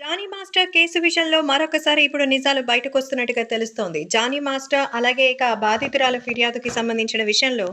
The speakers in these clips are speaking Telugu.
జానీ మాస్టర్ కేసు విషయంలో మరొకసారి ఇప్పుడు నిజాలు బయటకు వస్తున్నట్టుగా తెలుస్తోంది. జానీ మాస్టర్ అలాగే ఇక బాధితురాల ఫిర్యాదుకి సంబంధించిన విషయంలో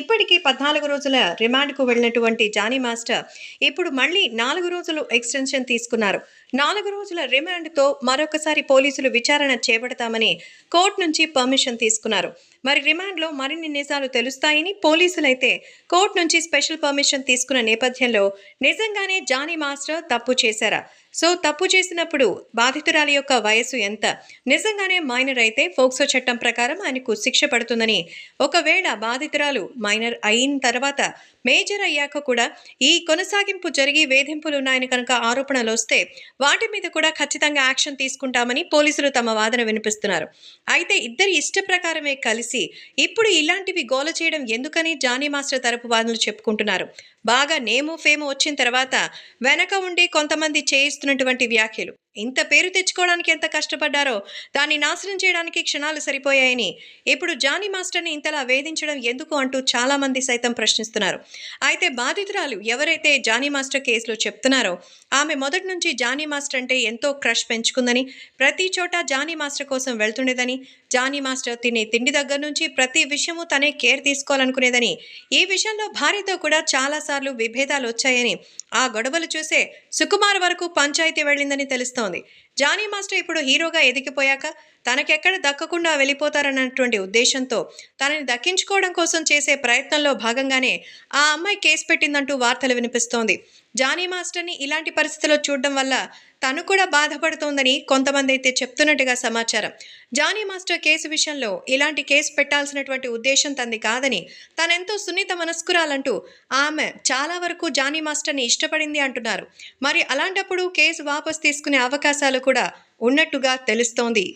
ఇప్పటికీ పద్నాలుగు రోజుల రిమాండ్కు వెళ్ళినటువంటి జానీ మాస్టర్ ఇప్పుడు మళ్ళీ నాలుగు రోజులు ఎక్స్టెన్షన్ తీసుకున్నారు. నాలుగు రోజుల రిమాండ్తో మరొకసారి పోలీసులు విచారణ చేపడతామని కోర్టు నుంచి పర్మిషన్ తీసుకున్నారు. మరి రిమాండ్లో మరిన్ని నిజాలు తెలుస్తాయని పోలీసులైతే కోర్టు నుంచి స్పెషల్ పర్మిషన్ తీసుకున్న నేపథ్యంలో నిజంగానే జానీ మాస్టర్ తప్పు చేశారా? సో తప్పు చేసినప్పుడు బాధితురాలి యొక్క వయసు ఎంత? నిజంగానే మైనర్ అయితే ఫోక్సో చట్టం ప్రకారం ఆయనకు శిక్ష పడుతుందని. ఒకవేళ బాధితురాలు మైనర్ అయిన తర్వాత మేజర్ అయ్యాక కూడా ఈ కొనసాగింపు జరిగి వేధింపులు ఉన్నాయని కనుక ఆరోపణలు వస్తే వాటి మీద కూడా ఖచ్చితంగా యాక్షన్ తీసుకుంటామని పోలీసులు తమ వాదన వినిపిస్తున్నారు. అయితే ఇద్దరి ఇష్ట ప్రకారమే కలిసి ఇప్పుడు ఇలాంటివి గోల చేయడం ఎందుకని జానీ మాస్టర్ తరపు వాదనలు చెప్పుకుంటున్నారు. బాగా నేమో ఫేమో వచ్చిన తర్వాత వెనక ఉండి కొంతమంది చేయిస్తున్నటువంటి వ్యాఖ్యలు. ఇంత పేరు తెచ్చుకోవడానికి ఎంత కష్టపడ్డారో దాన్ని నాశనం చేయడానికి క్షణాలు సరిపోయాయని. ఇప్పుడు జానీ మాస్టర్ని ఇంతలా వేధించడం ఎందుకు అంటూ చాలా మంది సైతం ప్రశ్నిస్తున్నారు. అయితే బాధితురాలు ఎవరైతే జానీ మాస్టర్ కేసులో చెప్తున్నారో ఆమె మొదటి నుంచి జానీ మాస్టర్ అంటే ఎంతో క్రష్ పెంచుకుందని ప్రతి చోట జానీ మాస్టర్ కోసం వెళ్తుండేదని జానీ మాస్టర్ తినే తిండి దగ్గర నుంచి ప్రతి విషయము తనే కేర్ తీసుకోవాలనుకునేదని ఈ విషయంలో భార్యతో కూడా చాలాసార్లు విభేదాలు వచ్చాయని ఆ గొడవలు చూసే సుకుమార్ వరకు పంచాయతీ వెళ్ళిందని తెలుస్తోంది. జానీ మాస్టర్ ఇప్పుడు హీరోగా ఎదిగిపోయాక తనకెక్కడ దక్కకుండా వెళ్ళిపోతారన్నటువంటి ఉద్దేశంతో తనని దక్కించుకోవడం కోసం చేసే ప్రయత్నంలో భాగంగానే ఆ అమ్మాయి కేసు పెట్టిందంటూ వార్తలు వినిపిస్తోంది. జానీ మాస్టర్ని ఇలాంటి పరిస్థితిలో చూడడం వల్ల తను కూడా బాధపడుతోందని కొంతమంది అయితే చెప్తున్నట్టుగా సమాచారం. జానీ మాస్టర్ కేసు విషయంలో ఇలాంటి కేసు పెట్టాల్సినటువంటి ఉద్దేశం తంది కాదని తనెంతో సున్నిత మనస్కురాలంటూ ఆమె చాలా వరకు జానీ మాస్టర్ని ఇష్టపడింది అంటున్నారు. మరి అలాంటప్పుడు కేసు వాపస్ తీసుకునే అవకాశాలు కూడా ఉన్నట్టుగా తెలుస్తోంది.